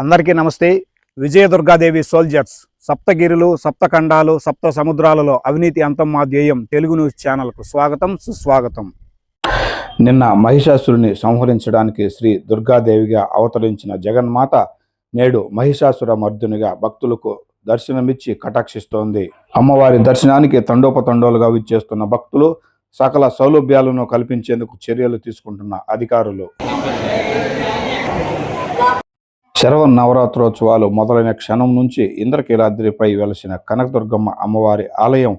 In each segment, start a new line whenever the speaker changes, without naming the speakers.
అందరికీ నమస్తే. విజయదుర్గాదేవి సోల్జర్స్ సప్తగిరులు సప్తఖండాలు సప్త సముద్రాలలో అవినీతి అంతం మా ధ్యేయం. తెలుగు న్యూస్ ఛానల్కు స్వాగతం సుస్వాగతం. నిన్న మహిషాసురుని సంహరించడానికి శ్రీ దుర్గాదేవిగా అవతరించిన జగన్మాత నేడు మహిషాసుర మర్దునిగా భక్తులకు దర్శనమిచ్చి కటాక్షిస్తోంది. అమ్మవారి దర్శనానికి తండోపతండోలుగా విచ్చేస్తున్న భక్తులు సకల సౌలభ్యాలను కల్పించేందుకు చర్యలు తీసుకుంటున్న అధికారులు. శరవ నవరాత్రోత్సవాలు మొదలైన క్షణం నుంచి ఇంద్రకీలాద్రిపై వెలసిన కనకదుర్గమ్మ అమ్మవారి ఆలయం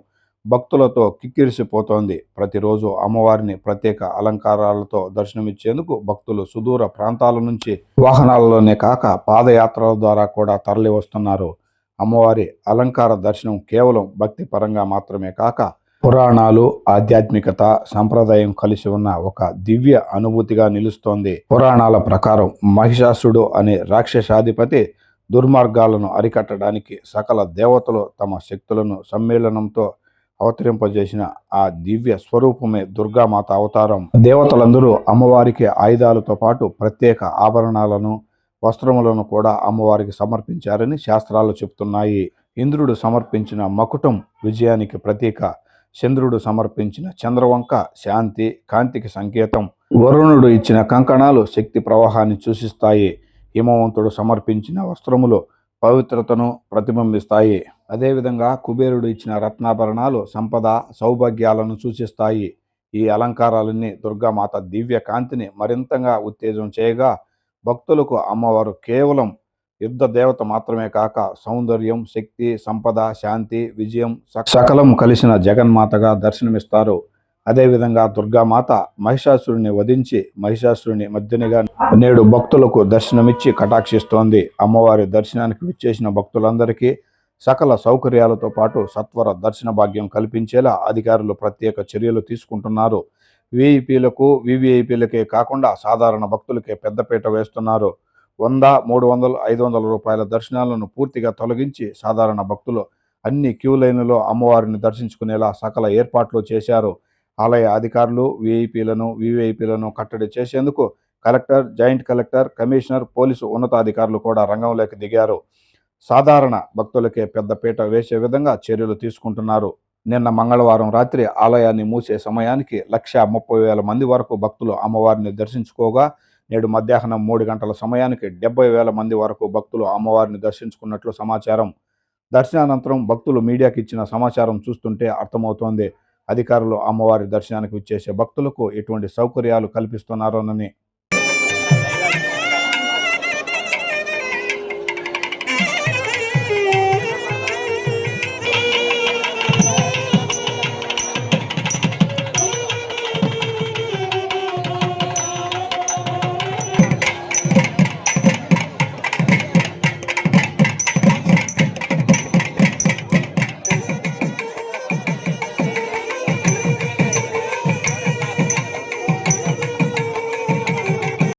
భక్తులతో కిక్కిరిసిపోతోంది. ప్రతిరోజు అమ్మవారిని ప్రత్యేక అలంకారాలతో దర్శనమిచ్చేందుకు భక్తులు సుదూర ప్రాంతాల నుంచి వాహనాలలోనే కాక పాదయాత్రల ద్వారా కూడా తరలి వస్తున్నారు అమ్మవారి అలంకార దర్శనం కేవలం భక్తి పరంగా మాత్రమే కాక పురాణాలు ఆధ్యాత్మికత సంప్రదాయం కలిసి ఉన్న ఒక దివ్య అనుభూతిగా నిలుస్తోంది. పురాణాల ప్రకారం మహిషాసుడు అనే రాక్షసాధిపతి దుర్మార్గాలను అరికట్టడానికి సకల దేవతలు తమ శక్తులను సమ్మేళనంతో అవతరింపజేసిన ఆ దివ్య స్వరూపమే దుర్గామాత అవతారం. దేవతలందరూ అమ్మవారికి ఆయుధాలతో పాటు ప్రత్యేక ఆభరణాలను వస్త్రములను కూడా అమ్మవారికి సమర్పించారని శాస్త్రాలు చెప్తున్నాయి. ఇంద్రుడు సమర్పించిన మకుటం విజయానికి ప్రతీక చంద్రుడు సమర్పించిన చంద్రవంక శాంతి కాంతికి సంకేతం. వరుణుడు ఇచ్చిన కంకణాలు శక్తి ప్రవాహాన్ని సూచిస్తాయి. హిమవంతుడు సమర్పించిన వస్త్రములు పవిత్రతను ప్రతిబింబిస్తాయి. అదేవిధంగా కుబేరుడు ఇచ్చిన రత్నాభరణాలు సంపద సౌభాగ్యాలను సూచిస్తాయి. ఈ అలంకారాలన్నీ దుర్గామాత దివ్య కాంతిని మరింతగా ఉత్తేజం చేయగా భక్తులకు అమ్మవారు కేవలం యుద్ధ దేవత మాత్రమే కాక సౌందర్యం శక్తి సంపద శాంతి విజయం స- సకలం కలిసిన జగన్మాతగా దర్శనమిస్తారు. అదేవిధంగా దుర్గామాత మహిషాసురుని వధించి మహిషాసురుని మధ్యనిగా నేడు భక్తులకు దర్శనమిచ్చి కటాక్షిస్తోంది. అమ్మవారి దర్శనానికి విచ్చేసిన భక్తులందరికీ సకల సౌకర్యాలతో పాటు సత్వర దర్శన భాగ్యం కల్పించేలా అధికారులు ప్రత్యేక చర్యలు తీసుకుంటున్నారు. వీఐపీలకు వివిఐపీలకే కాకుండా సాధారణ భక్తులకే పెద్దపీట వేస్తున్నారు. వంద మూడు వందలు ఐదు వందల రూపాయల దర్శనాలను పూర్తిగా తొలగించి సాధారణ భక్తులు అన్ని క్యూ లైన్లలో అమ్మవారిని దర్శించుకునేలా సకల ఏర్పాట్లు చేశారు. ఆలయ అధికారులు విఐపీలను వివిఐపీలను కట్టడి చేసేందుకు collector joint collector commissioner police ఉన్నతాధికారులు కూడా రంగంలోకి దిగారు. సాధారణ భక్తులకే పెద్దపీట వేసే విధంగా చర్యలు తీసుకుంటున్నారు. నిన్న మంగళవారం రాత్రి ఆలయాన్ని మూసే సమయానికి లక్ష ముప్పై వేల మంది వరకు భక్తులు అమ్మవారిని దర్శించుకోగా నేడు మధ్యాహ్నం మూడు గంటల సమయానికి డెబ్బై వేల మంది వరకు భక్తులు అమ్మవారిని దర్శించుకున్నట్లు సమాచారం. దర్శనానంతరం భక్తులు మీడియాకి ఇచ్చిన సమాచారం చూస్తుంటే అర్థమవుతోంది. అధికారులు అమ్మవారి దర్శనానికి వచ్చేసే భక్తులకు ఎటువంటి సౌకర్యాలు కల్పిస్తున్నారోనని